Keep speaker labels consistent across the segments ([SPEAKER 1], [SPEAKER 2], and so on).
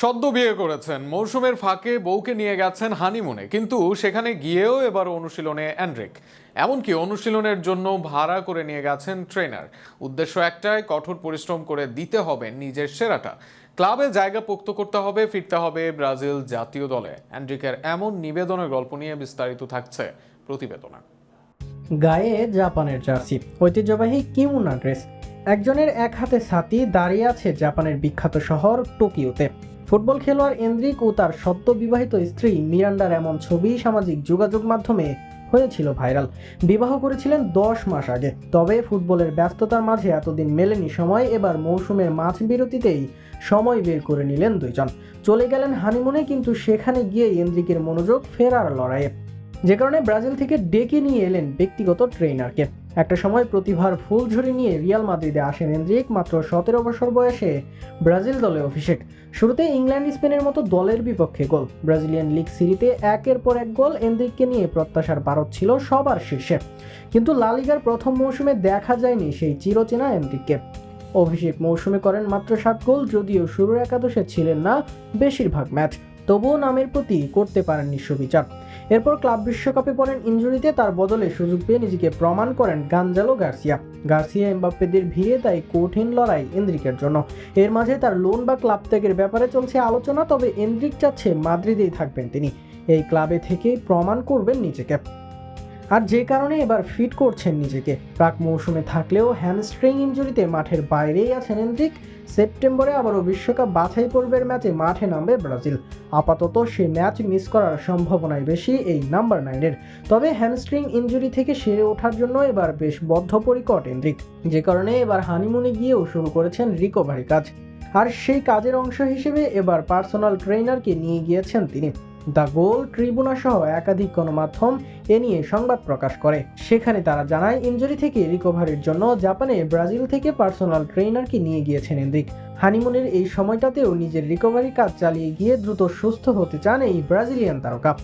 [SPEAKER 1] সদ্য বিয়ে করেছেন। মৌসুমের ফাঁকে বউকে নিয়ে গেছেন হানিমুনে। কিন্তু সেখানে গিয়েও এবার অনুশীলনে অ্যান্ড্রিক। এমনকি অনুশীলনের জন্য ভাড়া করে নিয়ে গেছেন ট্রেনার। উদ্দেশ্য একটাই, কঠোর পরিশ্রম করে দিতে হবে নিজের সেরাটা। ক্লাবে জায়গা পোক্ত করতে হবে, ফিরতে হবে ব্রাজিল জাতীয় দলে। অ্যান্ড্রিকের এমন নিবেদনের গল্প নিয়ে বিস্তারিত থাকছে প্রতিবেদনা।
[SPEAKER 2] গায়ে জাপানের জার্সি। ঐতিহ্যবাহী কিমুনা ড্রেস। একজনের এক হাতে ছাতি দাঁড়িয়ে আছে জাপানের বিখ্যাত শহর টোকিওতে। ফুটবল খেলোয়াড় এন্দ্রিক ও তার সদ্য বিবাহিত স্ত্রী মিরান্ডার এমন ছবি সামাজিক যোগাযোগ মাধ্যমে হয়েছিল ভাইরাল। বিবাহ করেছিলেন দশ মাস আগে। তবে ফুটবলের ব্যস্ততার মাঝে এতদিন মেলেনি সময়, এবার মৌসুমের মাঝ বিরতিতেই সময় বের করে নিলেন দুইজন। চলে গেলেন হানিমুনে, কিন্তু সেখানে গিয়ে এন্দ্রিকের মনোযোগ ফেরার লড়াইয়ে। যে কারণে ব্রাজিল থেকে ডেকে নিয়ে এলেন ব্যক্তিগত ট্রেনারকে একটা সময় প্রতিভার ফুল ফুলঝুরি নিয়ে রিয়াল মাদ্রিদে আসেন এন্দ্রিক মাত্র সতেরো বছর বয়সে ব্রাজিল দলে অভিষেক। শুরুতে ইংল্যান্ড, স্পেনের মতো দলের বিপক্ষে গোল। ব্রাজিলিয়ান লিগ সিরিতে একের পর এক গোল এন্দ্রিককে নিয়ে প্রত্যাশার পারদ ছিল সবার শীর্ষে। কিন্তু লা লিগার প্রথম মৌসুমে দেখা যায়নি সেই চিরচেনা এন্দ্রিককে অভিষেক মৌসুমে করেন মাত্র সাত গোল, যদিও শুরুর একাদশে ছিলেন না বেশিরভাগ ম্যাচ। তবুও নামের প্রতি করতে পারেননি সুবিচার। এরপর ক্লাব বিশ্বকাপে পড়েন ইঞ্জুরিতে, তার বদলে সুযোগ পেয়ে নিজেকে প্রমাণ করেন গাঞ্জালো গার্সিয়া। গার্সিয়া এমবাপ্পেদের ভিড়ে তাই কঠিন লড়াই এন্দ্রিকের জন্য। এর মাঝে তার লোন বা ক্লাব ত্যাগের ব্যাপারে চলছে আলোচনা, তবে এন্দ্রিক চাচ্ছে মাদ্রিদেই থাকবেন তিনি। এই ক্লাবে থেকেই প্রমাণ করবেন নিজেকে। আর যে কারণে এবার ফিট করছেন নিজেকে। প্রাক মৌসুমে থাকলেও হ্যামস্ট্রিং ইঞ্জুরিতে মাঠের বাইরেই আছেন এন্দ্রিক সেপ্টেম্বরে আবারও বিশ্বকাপ বাছাই পর্বের ম্যাচে মাঠে নামবে ব্রাজিল। আপাতত সে ম্যাচ মিস করার সম্ভাবনাই বেশি এই নাম্বার নাইনের। তবে হ্যামস্ট্রিং ইঞ্জুরি থেকে সেরে ওঠার জন্য এবার বেশ বদ্ধপরিকর এন্দ্রিক যে কারণে এবার হানিমুনে গিয়েও শুরু করেছেন রিকভারি কাজ। আর সেই কাজের অংশ হিসেবে এবার পার্সোনাল ট্রেনারকে নিয়ে গিয়েছেন তিনি। দ্য গোল ট্রিবুনা সহ একাধিক গণমাধ্যম এ নিয়ে সংবাদ প্রকাশ করে। সেখানে তারা জানায় ইঞ্জুরি থেকে রিকভারির জন্য জাপানে ব্রাজিল থেকে পার্সোনাল ট্রেনারকে নিয়ে গিয়েছেন এন্দ্রিক হানিমুনের এই সময়টাতেও নিজের রিকভারি কাজ চালিয়ে গিয়ে দ্রুত সুস্থ হতে চান এই ব্রাজিলিয়ান তারকা।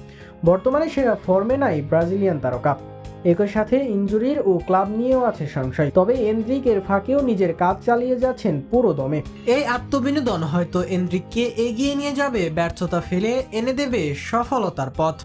[SPEAKER 2] বর্তমানে সেরা ফর্মে নাই ব্রাজিলিয়ান তারকা। একই সাথে ইঞ্জুরির ও ক্লাব নিয়েও আছে সংশয়। তবে এন্দ্রিক এর ফাঁকেও নিজের কাজ চালিয়ে যাচ্ছেন পুরো দমে। এই আত্মবিনোদন হয়তো এন্দ্রিককে এগিয়ে নিয়ে যাবে, ব্যর্থতা ফেলে এনে দেবে সফলতার পথ।